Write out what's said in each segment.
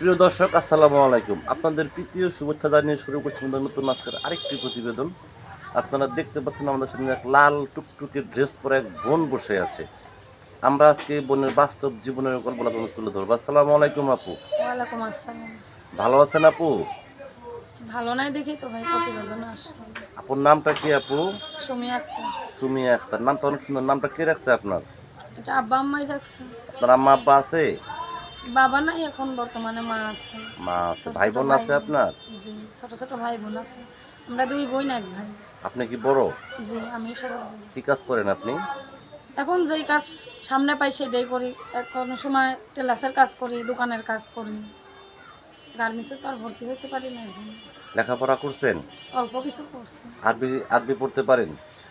প্রিয় দর্শক আসসালামু আলাইকুম। আপনাদের তৃতীয় শুভেচ্ছা জানিয়ে শুরু করছি আমাদের নতুন আজকের আরেকটি প্রতিবেদন। আপনারা দেখতে পাচ্ছেন আমাদের সামনে এক লাল টুকটুকে ড্রেস পরে এক বোন বসে আছে। আমরা আজকে বোনের বাস্তব জীবনের গল্পটা তোমাকে তুলে ধরবো। আসসালামু আলাইকুম আপু। ওয়ালাইকুম আসসালাম। ভালো আছেন আপু? ভালো নাই দেখি তো ভাই প্রতিবেদন আসলাম আপুর নামটা কি আপু? সুমি একটা সুমিয়া আক্তার। নামটা অনেক সুন্দর। নামটা কে রাখছে আপনার? এটা আব্বা আম্মাই রাখছে। আপনার আম্মা আব্বা আছে? বাবা নাই এখন বর্তমানে মা আছে। মা আছে ভাই বোন। আছে আপনার? জি ছোট ছোট ভাই বোন আছে। আমরা দুই বোন এক ভাই। আপনি কি বড়? জি আমি বড়। কি কাজ করেন আপনি? এখন যেই কাজ সামনে পাই সেটাই করি। এখন সময় টেলাসের কাজ করি দোকানের কাজ করি। গার্মেন্টসে তো আর ভর্তি হতে পারি না এর জন্য। লেখাপড়া করছেন? অল্প কিছু করছি। আরবি আরবি পড়তে পারেন?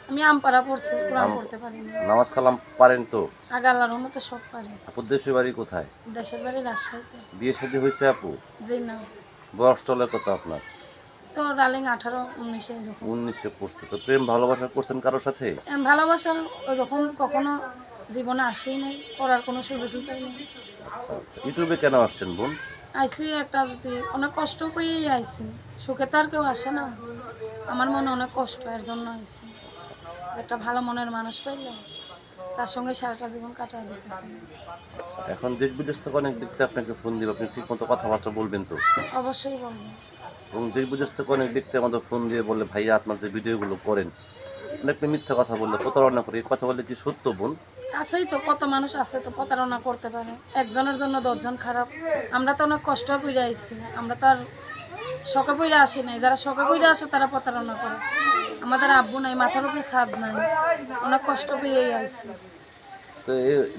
আমি আমপাড়া পড়ছি কোরআন পড়তে পারি না। নামাজ কালাম পারেন তো? আগে আল্লাহর মতো সব পারি। আপুর দেশের বাড়ি কোথায়? দেশের বাড়ি রাজশাহীতে। বিয়ে শাদী হয়েছে আপু? জি না বয়স চলে কত আপনার? তো ডালিং আঠারো উনিশে এরকম। উনিশশো পড়ছে। তো প্রেম ভালোবাসা করছেন কারোর সাথে? ভালোবাসার ওই রকম কখনো জীবনে আসেই নাই করার কোনো সুযোগই পাইনি আচ্ছা আচ্ছা। ইউটিউবে কেন আসছেন বোন? আইসি একটা যদি অনেক কষ্ট করেই আইসি। সুখে তো আর কেউ আসে না। আমার মনে অনেক কষ্ট এর জন্য আইসি। একটা ভালো মনের মানুষ পাইলে তার সঙ্গে সারাটা জীবন কাটায় দিতেছে। এখন দেশ বিদেশ থেকে অনেক ব্যক্তি আপনাকে ফোন দিবে আপনি ঠিক মতো কথাবার্তা বলবেন তো? অবশ্যই বলব। এবং দেশ বিদেশ থেকে অনেক ব্যক্তি আমাদের ফোন দিয়ে বললে ভাইয়া আপনার যে ভিডিওগুলো করেন অনেকটা মিথ্যা কথা বললে প্রতারণা করে কথা বললে কি সত্য বোন? আছেই তো কত মানুষ আছে তো প্রতারণা করতে পারে। একজনের জন্য দশজন খারাপ। আমরা তো অনেক কষ্ট করে আইছি। আমরা তো আর শখে পইরা আসি নাই। যারা শখে পইরা আসে তারা প্রতারণা করে। আমাদের আব্বু নাই মাথার উপরে ছাদ নাই। অনেক কষ্ট পেয়েই আইছি। তো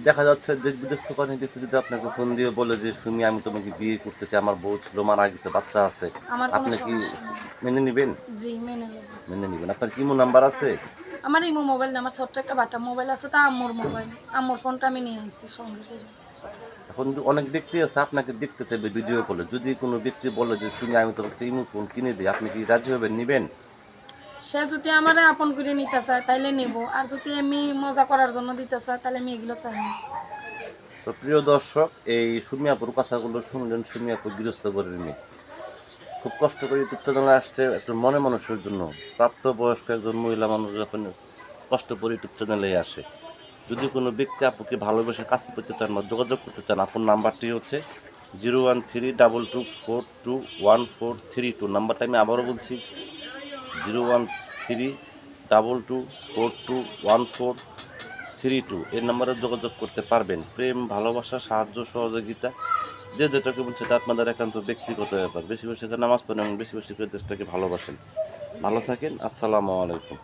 দেখা যাচ্ছে দেশ বিদেশ থেকে অনেক ব্যক্তি যদি আপনাকে ফোন দিয়ে বলে যে শুনি আমি তোমাকে বিয়ে করতে চাই আমার বউ ছিল মারা গেছে বাচ্চা আছে আপনি কি মেনে নেবেন? জি মেনে নেব। মেনে নেবেন। আপনার কিমো নাম্বার আছে? আমার ইমো মোবাইল না আমার ছোট্ট একটা বাটা মোবাইল আছে তা আম্মুর মোবাইল। আম্মুর ফোনটা আমি নিয়ে আইছি সঙ্গে করে। এখন অনেক ব্যক্তি আছে আপনাকে দেখতে চাইবে ভিডিও কলে। যদি কোনো ব্যক্তি বলে যে শুনি আমি তোমাকে ইমো ফোন কিনে দিই আপনি কি রাজি হবেন নেবেন? সে যদি আমার আপন করে নিতে চায়, তাইলে নেব। আর যদি এমনি মজা করার জন্য দিতে চায় তাহলে আমি এগুলো চাই না। তো প্রিয় দর্শক, এই সুমিয়াপুর কথাগুলো শুনলেন, সুমিয়াপুর গৃহস্থ করে মেয়ে। খুব কষ্ট করে চ্যানেলে আসছে, একটু মনে মানুষের জন্য। প্রাপ্তবয়স্ক একজন মহিলা মানুষ যখন কষ্ট করে ইউটিউব আসে, যদি কোনো ব্যক্তি আপুকে ভালোবেসে কাছে পেতে চান বা যোগাযোগ করতে চান, আপুর নাম্বারটি হচ্ছে zero one three double two four two one four three two. নাম্বারটা আমি আবারও বলছি zero one three double two four two one four three two. এর নাম্বারে যোগাযোগ করতে পারবেন। প্রেম, ভালোবাসা, সাহায্য, সহযোগিতা, যে যেটাকে বলছে সেটা আপনাদের একান্ত ব্যক্তিগত ব্যাপার। বেশি বেশি করে নামাজ পড়েন এবং বেশি বেশি করে দেশটাকে ভালোবাসেন। ভালো থাকেন। আসসালামু আলাইকুম।